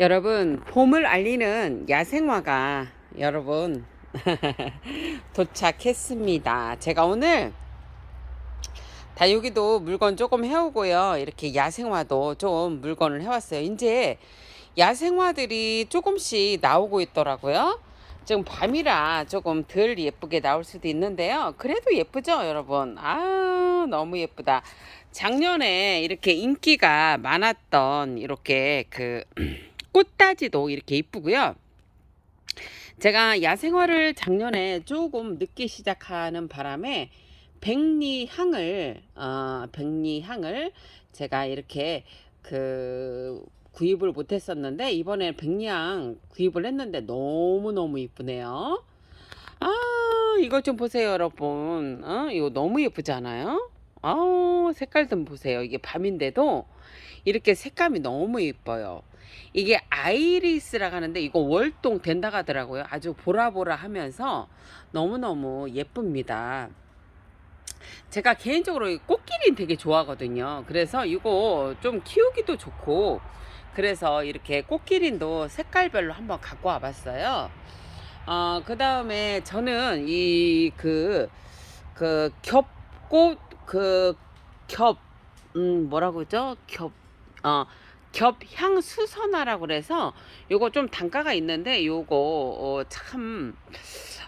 여러분, 봄을 알리는 야생화가 여러분 도착했습니다. 제가 오늘 다육이도 물건 조금 해오고요. 이렇게 야생화도 좀 물건을 해왔어요. 이제 야생화들이 조금씩 나오고 있더라고요. 지금 밤이라 조금 덜 예쁘게 나올 수도 있는데요. 그래도 예쁘죠, 여러분? 아, 너무 예쁘다. 작년에 이렇게 인기가 많았던 이렇게 그 꽃다지도 이렇게 이쁘고요. 제가 야생화를 작년에 조금 늦게 시작하는 바람에 백리향을 어, 백리향을 제가 이렇게 그 구입을 못했었는데 이번에 백리향 구입을 했는데 너무 너무 이쁘네요. 아 이거 좀 보세요 여러분. 어, 이거 너무 예쁘지 않아요? 아 색깔 좀 보세요. 이게 밤인데도 이렇게 색감이 너무 예뻐요. 이게 아이리스라고 하는데 이거 월동 된다 하더라고요. 아주 보라보라 하면서 너무너무 예쁩니다. 제가 개인적으로 이 꽃길이 되게 좋아하거든요. 그래서 이거 좀 키우기도 좋고 그래서 이렇게 꽃기린도 색깔별로 한번 갖고 와봤어요. 어, 그 다음에 저는 이 그, 그 겹 꽃, 그 겹, 음, 뭐라고 그러죠? 겹, 어, 겹향 수선화라고 그래서 요거 좀 단가가 있는데 요거 어, 참,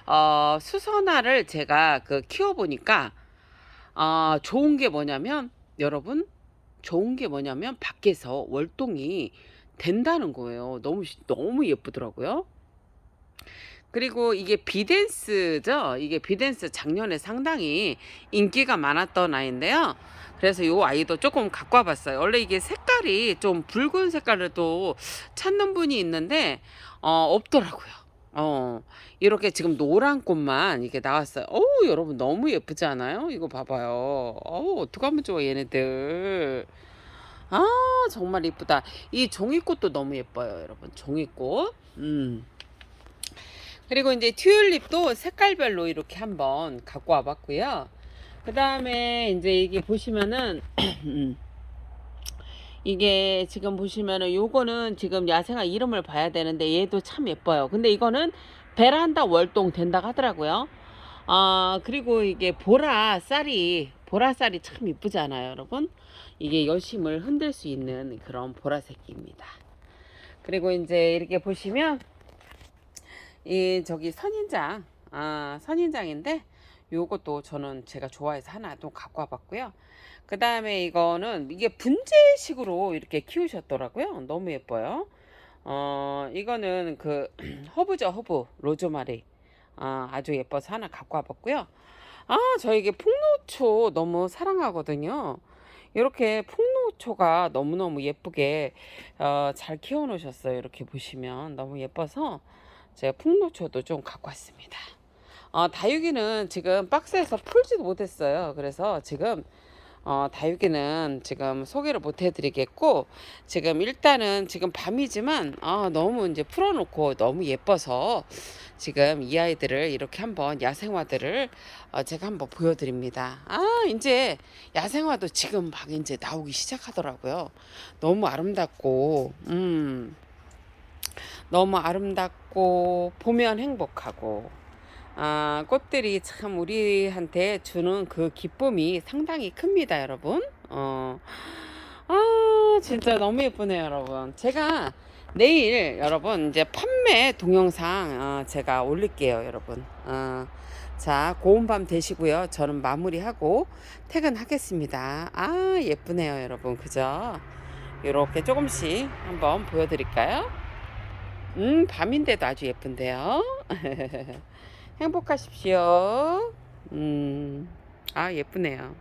어, 수선화를 제가 그 키워 보니까 아, 좋은 게 뭐냐면, 여러분, 좋은 게 뭐냐면, 밖에서 월동이 된다는 거예요. 너무, 시- 너무 예쁘더라고요. 그리고 이게 비댄스죠. 이게 비댄스 작년에 상당히 인기가 많았던 아이인데요. 그래서 요 아이도 조금 갖고 와봤어요. 원래 이게 색깔이 좀 붉은 색깔을 또 찾는 분이 있는데, 어, 없더라고요. 어, 이렇게 지금 노란 꽃만 이게 나왔어요. 어우, 여러분 너무 예쁘지 않아요? 이거 봐봐요. 어우, 어떡하면 좋아, 얘네들. 아, 정말 예쁘다. 이 종이꽃도 너무 예뻐요, 여러분. 종이꽃. 음. 그리고 이제 튤립도 색깔별로 이렇게 한번 갖고 와봤고요. 그 다음에 이제 이게 보시면은, 이게 지금 보시면은 요거는 지금 야생화 이름을 봐야 되는데 얘도 참 예뻐요. 근데 이거는 베란다 월동 된다 하더라고요. 아, 그리고 이게 보라 쌀이, 보라 쌀이 참 이쁘지 않아요, 여러분? 이게 여심을 흔들 수 있는 그런 보라색입니다. 그리고 이제 이렇게 보시면 이 저기 선인장 아 선인장인데 요것도 저는 제가 좋아해서 하나 또 갖고 와봤고요. 그 다음에 이거는 이게 분재식으로 이렇게 키우셨더라고요. 너무 예뻐요. 어 이거는 그 허브죠 허브. 로즈마리. 아, 아주 예뻐서 하나 갖고 와봤고요. 아 저에게 풍노초 너무 사랑하거든요. 이렇게 풍노초가 너무너무 예쁘게 어, 잘 키워 놓으셨어요 이렇게 보시면. 너무 예뻐서 제가 풍노초도 좀 갖고 왔습니다. 어, 다육이는 지금 박스에서 풀지도 못했어요. 그래서 지금 어, 다육이는 지금 소개를 못 해드리겠고 지금 일단은 지금 밤이지만 아, 너무 이제 풀어놓고 너무 예뻐서 지금 이 아이들을 이렇게 한번 야생화들을 어, 제가 한번 보여드립니다. 아 이제 야생화도 지금 막 이제 나오기 시작하더라고요. 너무 아름답고 음. 너무 아름답고 보면 행복하고 아, 꽃들이 참 우리한테 주는 그 기쁨이 상당히 큽니다, 여러분. 어, 아, 진짜 너무 예쁘네요, 여러분. 제가 내일 여러분 이제 판매 동영상 어, 제가 올릴게요, 여러분. 어, 자, 고운 밤 되시고요. 저는 마무리하고 퇴근하겠습니다. 아, 예쁘네요, 여러분. 그죠? 이렇게 조금씩 한번 보여드릴까요? 음, 밤인데도 아주 예쁜데요. 행복하십시오. 음, 아, 예쁘네요.